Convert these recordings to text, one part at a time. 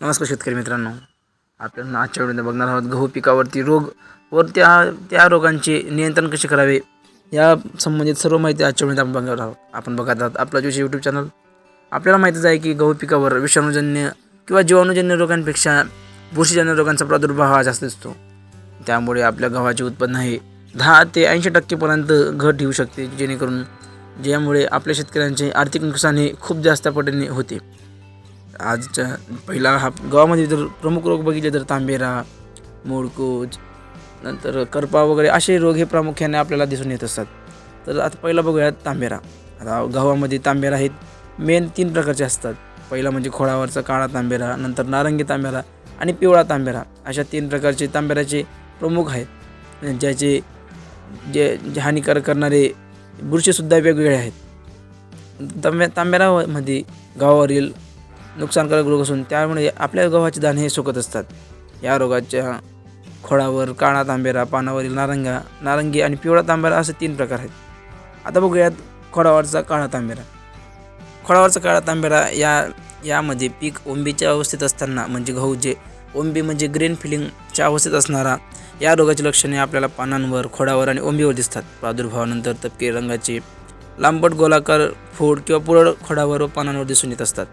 नमस्कार शेतकरी मित्रांनो. आपण आजच्या वेळेला बघणार आहोत गहू पिकावरती रोग वर त्या त्या रोगांचे नियंत्रण कसे करावे या संबंधित सर्व माहिती आजच्या वेळेला आपण बघणार आहोत. आपण बघत आहोत आपला जोशी यूट्यूब चॅनल आपल्याला माहितीच आहे की गहू पिकावर विषाणूजन्य किंवा जीवाणूजन्य रोगांपेक्षा बुरशीजन्य रोगांचा प्रादुर्भाव हा जास्त असतो त्यामुळे आपल्या गव्हाचे उत्पन्न हे दहा ते ऐंशी टक्केपर्यंत घट येऊ शकते जेणेकरून ज्यामुळे आपल्या शेतकऱ्यांचे आर्थिक नुकसान हे खूप जास्त पटीने होते. आजच्या पहिला हा गावामध्ये जर प्रमुख रोग बघितले तर तांबेरा मोडकूज नंतर करपा वगैरे असे रोग हे प्रामुख्याने आपल्याला दिसून येत असतात. तर आता पहिला बघूयात तांबेरा. आता गव्हामध्ये तांबेरा हे मेन तीन प्रकारचे असतात. पहिला म्हणजे खोळावरचा काळा तांबेरा नंतर नारंगी तांबेरा आणि पिवळा तांबेरा. अशा तीन प्रकारचे तांबेराचे प्रमुख आहेत. ज्याचे जे जे हानिकारक करणारे बुरशीसुद्धा वेगवेगळे आहेत. तांब्या तांबेरामध्ये गावावरील नुकसानकारक रोग असून त्यामुळे आपल्या गव्हाचे दाणे हे सुकत असतात. या रोगाच्या खोडावर काळा तांबेरा पानावरील नारंगा नारंगी आणि पिवळा तांबेरा असे तीन प्रकार आहेत. आता बघूयात खोडावरचा काळा तांबेरा. खोडावरचा काळा तांबेरा या यामध्ये पीक ओंबीच्या अवस्थेत असताना म्हणजे गहू जे ओंबी म्हणजे ग्रीन फिलिंगच्या अवस्थेत असणारा या रोगाची लक्षणे आपल्याला पानांवर खोडावर आणि ओंबीवर दिसतात. प्रादुर्भावानंतर तपके रंगाचे लांबट गोलाकार फोड किंवा पुरळ खोडावर व पानांवर दिसून येत असतात.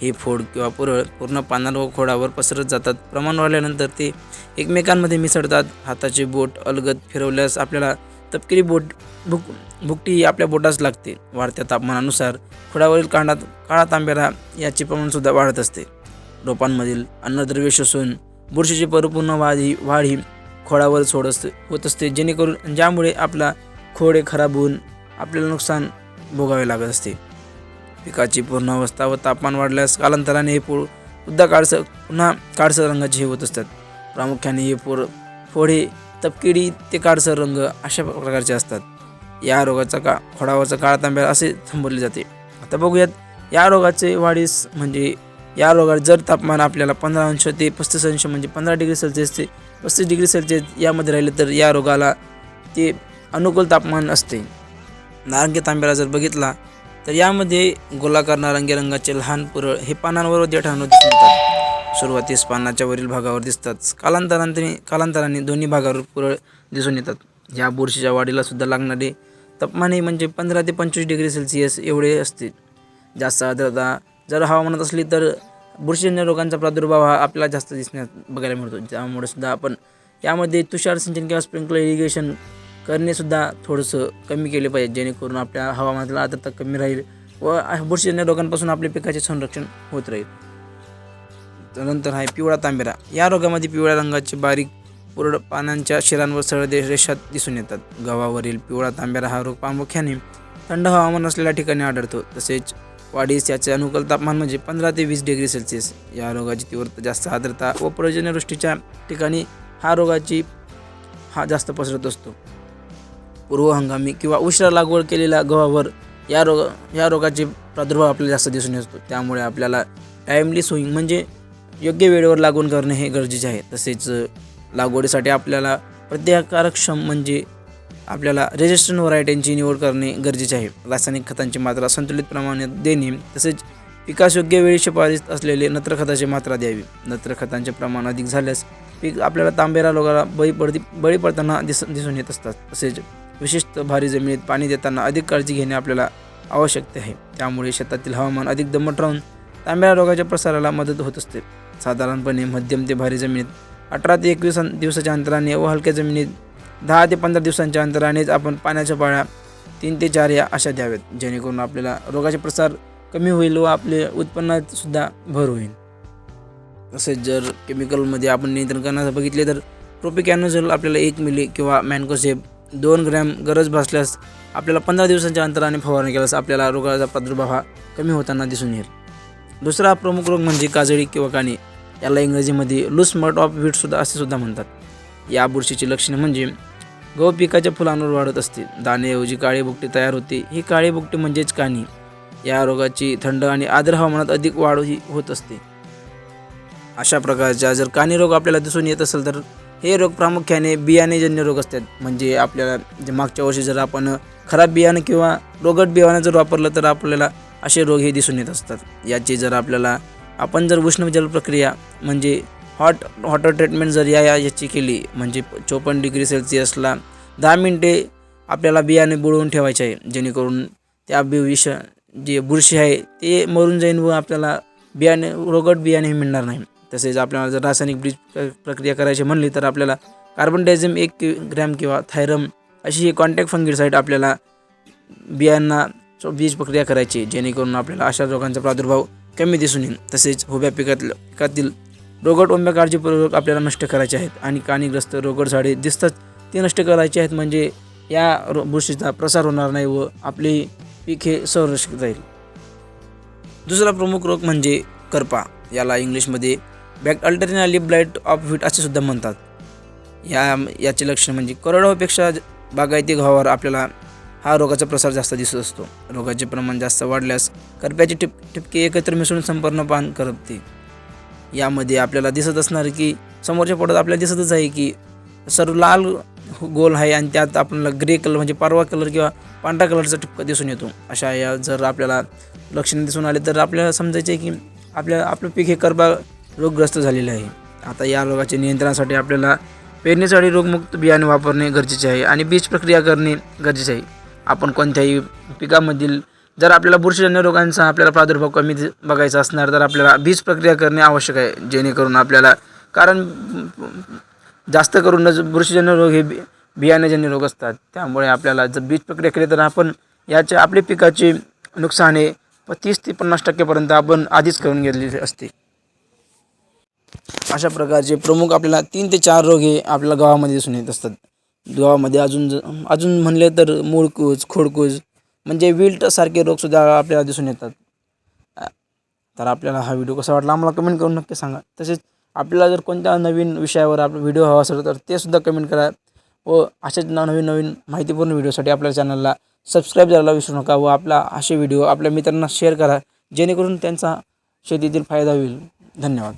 ही फोड किंवा पुरळ पूर्ण पानांवर व खोडावर पसरत जातात. प्रमाण वाढल्यानंतर ते एकमेकांमध्ये मिसळतात. हाताचे बोट अलगद फिरवल्यास आपल्याला तपकिरी बोट भुक भुकटी ही आपल्या बोटास लागते. वाढत्या तापमानानुसार खोडावरील कांडात काळा तांबेरा याचे प्रमाणसुद्धा वाढत असते. रोपांमधील अन्नद्रव्य शोषून बुरशीची परिपूर्ण वाढ ही वाढ ही खोडावर सोड असते होत असते. जेणेकरून ज्यामुळे आपला खोडे खराब होऊन आपल्याला नुकसान भोगावे लागत असते. पिकाची पूर्ण अवस्था व तापमान वाढल्यास कालांतराने हे पूर सुद्धा काळसर पुन्हा काळसर रंगाचे हे होत असतात. प्रामुख्याने हे पूर फोडे तपकिडी ते काळसर रंग अशा प्रकारचे असतात. या रोगाचा का खोडावरचा काळा तांब्या असे संबोधले जाते. आता बघूयात या रोगाचे वाढीस म्हणजे या रोगात जर तापमान आपल्याला पंधरा अंश ते पस्तीस अंश म्हणजे पंधरा डिग्री सेल्सिअस ते पस्तीस डिग्री सेल्सिअस यामध्ये राहिले तर या रोगाला ते अनुकूल तापमान असते. नारंगी तांब्याला जर बघितला तर यामध्ये गोलाकार नारंगी रंगाचे लहान पुरळ हे पानांवर व देठांवर दिसून येतात. सुरुवातीस पानाच्या वरील भागावर दिसतात. कालांतराने कालांतराने दोन्ही भागावर पुरळ दिसून येतात. या बुरशीच्या वाढीला सुद्धा लागणारे तापमान हे म्हणजे पंधरा ते पंचवीस डिग्री सेल्सिअस एवढे असते. जास्त आर्द्रता जर हवामानात असली तर बुरशीजन्य रोगांचा प्रादुर्भाव हा आपल्याला जास्त दिसण्यात बघायला मिळतो. त्यामुळे सुद्धा आपण यामध्ये तुषार सिंचन किंवा स्प्रिंकलर इरिगेशन करणेसुद्धा थोडंसं कमी केले पाहिजे जेणेकरून आपल्या हवामानातला आर्द्रता कमी राहील व बुरशीजन्य रोगांपासून आपल्या पिकाचे संरक्षण होत राहील. त्यानंतर आहे पिवळा तांबेरा. या रोगामध्ये पिवळ्या रंगाचे बारीक पुरड पानांच्या शिरांवर सरळ रेषात दिसून येतात. गव्हावरील पिवळा तांबेरा हा रोग प्रामुख्याने थंड हवामान असलेल्या ठिकाणी आढळतो. तसेच वाढीस याचे अनुकूल तापमान म्हणजे पंधरा ते वीस डिग्री सेल्सिअस. या रोगाची तीव्रता जास्त आर्द्रता व पर्जन्यवृष्टीच्या ठिकाणी हा रोगाची हा जास्त पसरत असतो. पूर्व हंगामी किंवा उशिरा लागवड केलेल्या गव्हावर या रोग या रोगाचे प्रादुर्भाव आपल्याला जास्त दिसून येतो. त्यामुळे आपल्याला टाईमली सोईंग म्हणजे योग्य वेळेवर लागवड करणे हे गरजेचे आहे. तसेच लागवडीसाठी आपल्याला प्रत्याकारक्षम म्हणजे आपल्याला रेजिस्ट्रन व्हरायटींची निवड करणे गरजेचे आहे. रासायनिक खतांची मात्रा संतुलित प्रमाणात देणे तसेच पिकास योग्य वेळी शिफारस असलेले नत्र खताची मात्रा द्यावी. नत्र खतांचे प्रमाण अधिक झाल्यास पीक आपल्याला तांबेरा रोगाला बळी पडती बळी पडताना दिस दिसून येत असतात. तसेच विशिष्ट भारी जमिनीत पाणी देताना अधिक काळजी घेणे आपल्याला आवश्यक आहे. त्यामुळे शेतातील हवामान अधिक दमट राहून तांब्या रोगाच्या प्रसाराला मदत होत असते. साधारणपणे मध्यम ते भारी जमिनीत अठरा ते एकवीस दिवसाच्या अंतराने व हलक्या जमिनीत दहा ते पंधरा दिवसांच्या अंतरानेच आपण पाण्याच्या पाळ्या तीन ते चार या अशा द्याव्यात जेणेकरून आपल्याला रोगाचे प्रसार कमी होईल व आपले उत्पन्नात सुद्धा भर होईल. तसेच जर केमिकलमध्ये आपण नियंत्रण करण्याचं बघितले तर प्रोपिकॅनोझोल आपल्याला एक मिली किंवा मॅनकोसेप दोन ग्रॅम गरज भासल्यास आपल्याला पंधरा दिवसांच्या अंतराने फवारणी केल्यास आपल्याला रोगाचा प्रादुर्भाव हा कमी होताना दिसून येईल. दुसरा प्रमुख रोग म्हणजे काजळी किंवा काणी. याला इंग्रजीमध्ये लूस मट ऑफ व्हीटसुद्धा असे सुद्धा म्हणतात. या बुरशीची लक्षणे म्हणजे गहू पिकाच्या फुलांवर वाढत असते दाणेऐवजी काळी बुकटी तयार होते. ही काळी बुकटी म्हणजेच काणी. या रोगाची थंड आणि आर्द्र हवामानात अधिक वाढ ही होत असते. अशा प्रकारच्या जर कानी रोग आपल्याला दिसून येत असेल तर हे रोग प्रामुख्याने बियाणेजन्य रोग असतात. म्हणजे आपल्याला जे मागच्या वर्षी जर आपण खराब बियाणं किंवा रोगट बियाणं जर वापरलं तर आपल्याला असे रोग हे दिसून येत असतात. याची जर आपल्याला आपण जर उष्ण जल प्रक्रिया म्हणजे हॉट हॉटर ट्रीटमेंट जर या याची केली म्हणजे चोपन्न डिग्री सेल्सिअसला दहा मिनटे आपल्याला बियाणे बुडवून ठेवायचे आहे. जेणेकरून त्या बी विष जे बुरशी आहे ते मरून जाईन व आपल्याला बियाणे रोगट बियाणे हे मिळणार नाही. तसेच आपल्याला जर रासायनिक ब्रिज प्र- प्रक्रिया करायची म्हणली तर आपल्याला कार्बन डायझम एक ग्रॅम किंवा थायरम अशी ही कॉन्टॅक्ट फंगिसाईड आपल्याला बियांना बीज प्रक्रिया करायची जेणेकरून आपल्याला अशा रोगांचा प्रादुर्भाव कमी दिसून येईल. तसेच उभ्या पिकातील पिकातील रोगट ओंब्या काळजीपूर्वक आपल्याला नष्ट करायचे आहेत आणि काणीग्रस्त रोगट झाडे दिसतात ते नष्ट करायचे आहेत म्हणजे या रो बुरशीचा प्रसार होणार नाही व आपले पीक हे संरक्षित राहील. दुसरा प्रमुख रोग म्हणजे करपा. याला इंग्लिशमध्ये back alternately blight blight of wheat असे सुद्धा म्हणतात. या याचे लक्षण म्हणजे करोडोपेक्षा बागायती गव्हावर आपल्याला हा रोगाचा प्रसार जास्त दिसत असतो. रोगाचे प्रमाण जास्त वाढल्यास करप्याचे टिप टिपके एकत्र मिसळून संपूर्ण पान करपते. यामध्ये आपल्याला दिसत असणार की समोरच्या पोटात आपल्याला दिसतच आहे की सर्व लाल गोल आहे आणि त्यात आपल्याला ग्रे कलर म्हणजे पारवा कलर किंवा पांढरा कलरचा ठिपका दिसून येतो. अशा या जर आपल्याला लक्षणे दिसून आले तर आपल्याला समजायचे की आपल्या आपलं पीक हे करपा रोगग्रस्त झालेलं आहे. आता या रोगाच्या नियंत्रणासाठी आपल्याला पेरणीसाठी रोगमुक्त बियाणे वापरणे गरजेचे आहे आणि बीज प्रक्रिया करणे गरजेचे आहे. आपण कोणत्याही पिकामधील जर आपल्याला बुरशीजन्य रोगांचा आपल्याला प्रादुर्भाव कमी बघायचा असणार तर आपल्याला बीज प्रक्रिया करणे आवश्यक आहे जेणेकरून आपल्याला कारण जास्त करूनच बुरशीजन्य रोग हे बि बियाणेजन्य रोग असतात. त्यामुळे आपल्याला जर बीज प्रक्रिया केली तर आपण याच्या आपल्या पिकाचे नुकसान हे प- तीस ते पन्नास टक्केपर्यंत आपण आधीच करून घेतलेले असते. अशा प्रकारचे प्रमुख आपल्याला तीन ते चार रोग हे आपल्याला गावामध्ये दिसून येत असतात. गावामध्ये अजून ज- अजून म्हणले तर मूळकूज खोडकूज म्हणजे विल्टसारखे रोगसुद्धा आपल्याला दिसून येतात. तर आपल्याला हा व्हिडिओ कसा वाटला आम्हाला कमेंट करून नक्की सांगा. तसेच आपल्याला जर कोणत्या नवीन विषयावर आपला व्हिडिओ हवा असेल तर ते सुद्धा कमेंट करा व असेच नवीन नवीन माहितीपूर्ण व्हिडिओसाठी आपल्या चॅनलला सबस्क्राईब करायला विसरू नका व आपला असे व्हिडिओ आपल्या मित्रांना शेअर करा जेणेकरून त्यांचा शेतीतील फायदा होईल. धन्यवाद.